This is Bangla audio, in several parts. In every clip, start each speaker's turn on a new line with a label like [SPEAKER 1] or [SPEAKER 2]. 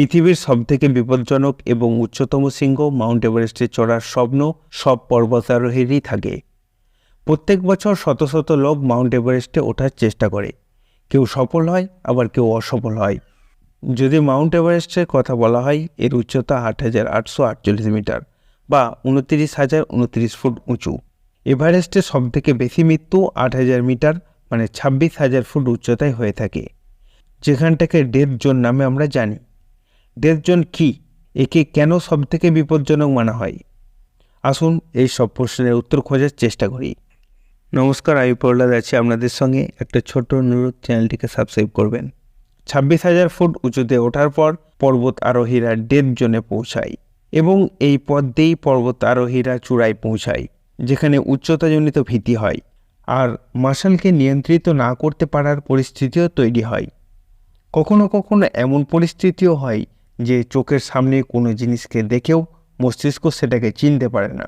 [SPEAKER 1] পৃথিবীর সবথেকে বিপজ্জনক এবং উচ্চতম শৃঙ্গ মাউন্ট এভারেস্টে চড়ার স্বপ্ন সব পর্বতারোহীরই থাকে। প্রত্যেক বছর শত শত লোক মাউন্ট এভারেস্টে ওঠার চেষ্টা করে। কেউ সফল হয়, আবার কেউ অসফল হয়। যদি মাউন্ট এভারেস্টের কথা বলা হয়, এর উচ্চতা আট হাজার আটশো আটচল্লিশ মিটার বা উনত্রিশ হাজার উনত্রিশ ফুট উঁচু। এভারেস্টে সবথেকে বেশি মৃত্যু আট হাজার মিটার মানে ছাব্বিশ হাজার ফুট উচ্চতায় হয়ে থাকে। যেখানটাকে ডেথ জোন নামে আমরা জানি। ডেথ জোন কী একে কেন সবথেকে বিপজ্জনক মানা হয়? আসুন এই সব প্রশ্নের উত্তর খোঁজার চেষ্টা করি। নমস্কার, আমি প্রহ্লাদ আছি আপনাদের সঙ্গে। একটা ছোট্ট অনুরোধ, চ্যানেলটিকে সাবস্ক্রাইব করবেন। ছাব্বিশ হাজার ফুট উঁচুতে ওঠার পর পর্বত আরোহীরা ডেথ জোনে পৌঁছায় এবং এই পথ দিয়েই পর্বত আরোহীরা চূড়ায় পৌঁছায়, যেখানে উচ্চতাজনিত ভীতি হয় আর মাসালকে নিয়ন্ত্রিত না করতে পারার পরিস্থিতিও তৈরি হয়। কখনো কখনো এমন পরিস্থিতিও হয় যে চোখের সামনে কোনো জিনিসকে দেখেও মস্তিষ্ক সেটাকে চিনতে পারে না।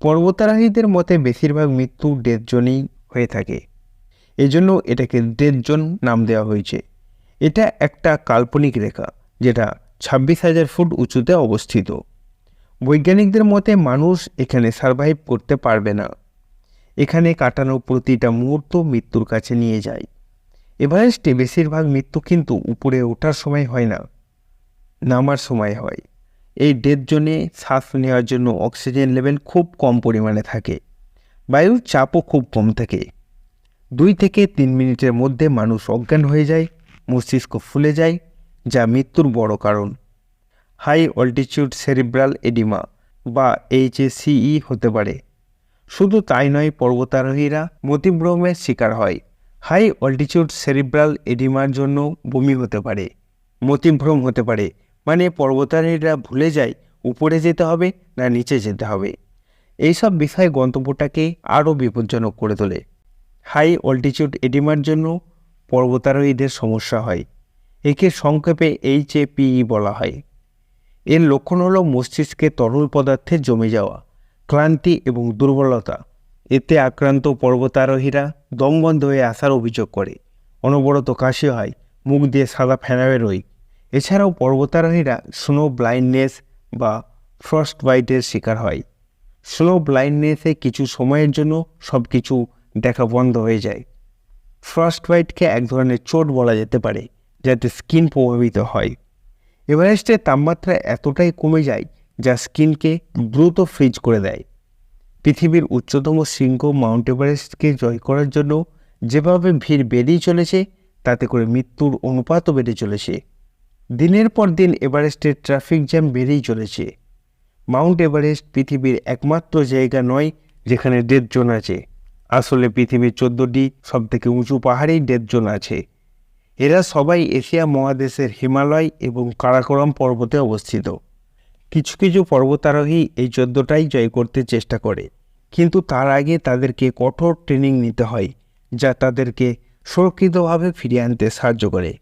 [SPEAKER 1] পর্বতারোহীদের মতে বেশিরভাগ মৃত্যু ডেথ জোনেই হয়ে থাকে। এজন্য এটাকে ডেথ জোন নাম দেওয়া হয়েছে। এটা একটা কাল্পনিক রেখা, যেটা ছাব্বিশ হাজার ফুট উঁচুতে অবস্থিত। বৈজ্ঞানিকদের মতে মানুষ এখানে সার্ভাইভ করতে পারবে না। এখানে কাটানো প্রতিটা মুহূর্ত মৃত্যুর কাছে নিয়ে যায়। এভারেস্টে বেশিরভাগ মৃত্যু কিন্তু উপরে ওঠার সময় হয় না। নামার সময় হয়। এই ডেথ জোনে শ্বাস নেওয়ার জন্য অক্সিজেন লেভেল খুব কম পরিমাণে থাকে। বায়ুর চাপও খুব কম থাকে। দুই থেকে তিন মিনিটের মধ্যে মানুষ অজ্ঞান হয়ে যায়, মস্তিষ্ক ফুলে যায়, যা মৃত্যুর বড় কারণ। হাই অল্টিটিউড সেরিব্রাল এডিমা বা এইচএসিই হতে পারে। শুধু তাই নয়, পর্বতারোহীরা মতিভ্রমের শিকার হয়। হাই অল্টিটিউড সেরিব্রাল এডিমার জন্য বমি হতে পারে, মতিভ্রম হতে পারে মানে পর্বতারোহীরা ভুলে যায় উপরে যেতে হবে না নিচে যেতে হবে। এইসব বিষয় গন্তব্যটাকে আরও বিপজ্জনক করে তোলে। হাই অল্টিচিউড এডিমার জন্য পর্বতারোহীদের সমস্যা হয়। একে সংক্ষেপে এইচ এ পিই বলা হয়। এর লক্ষণ হলো মস্তিষ্কে তরল পদার্থে জমে যাওয়া, ক্লান্তি এবং দুর্বলতা। এতে আক্রান্ত পর্বতারোহীরা দমবন্ধ হয়ে আসার অভিযোগ করে। অনবরত কাশি হয়, মুখ দিয়ে সাদা ফেনা বেরোয় এছাড়াও পর্বতারোহীরা স্নো ব্লাইন্ডনেস বা ফ্রস্ট বাইটের শিকার হয়। স্নো ব্লাইন্ডনেসে কিছু সময়ের জন্য সব কিছু দেখা বন্ধ হয়ে যায়। ফ্রস্ট বাইটকে এক ধরনের চোট বলা যেতে পারে, যাতে স্কিন প্রভাবিত হয়। এভারেস্টের তাপমাত্রা এতটাই কমে যায় যা স্কিনকে দ্রুত ফ্রিজ করে দেয়। পৃথিবীর উচ্চতম শৃঙ্গ মাউন্ট এভারেস্টকে জয় করার জন্য যেভাবে ভিড় বেড়েই চলেছে, তাতে করে মৃত্যুর অনুপাতও বেড়ে চলেছে। দিনের পর দিন এভারেস্টের ট্রাফিক জ্যাম বেড়েই চলেছে। মাউন্ট এভারেস্ট পৃথিবীর একমাত্র জায়গা নয়, যেখানে ডেথ জোন আছে। আসলে পৃথিবীর চোদ্দোটি সবথেকে উঁচু পাহাড়েই ডেথ জোন আছে। এরা সবাই এশিয়া মহাদেশের হিমালয় এবং কারাকোরাম পর্বতে অবস্থিত। কিছু কিছু পর্বতারোহী এই চোদ্দোটাই জয় করতে চেষ্টা করে, কিন্তু তার আগে তাদেরকে কঠোর ট্রেনিং নিতে হয়, যা তাদেরকে সুরক্ষিতভাবে ফিরিয়ে আনতে সাহায্য করে।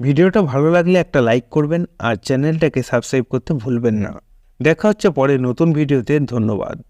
[SPEAKER 1] ভিডিওটা ভালো লাগলে একটা লাইক করবেন আর চ্যানেলটাকে সাবস্ক্রাইব করতে ভুলবেন না। দেখা হচ্ছে পরে নতুন ভিডিওতে, ধন্যবাদ।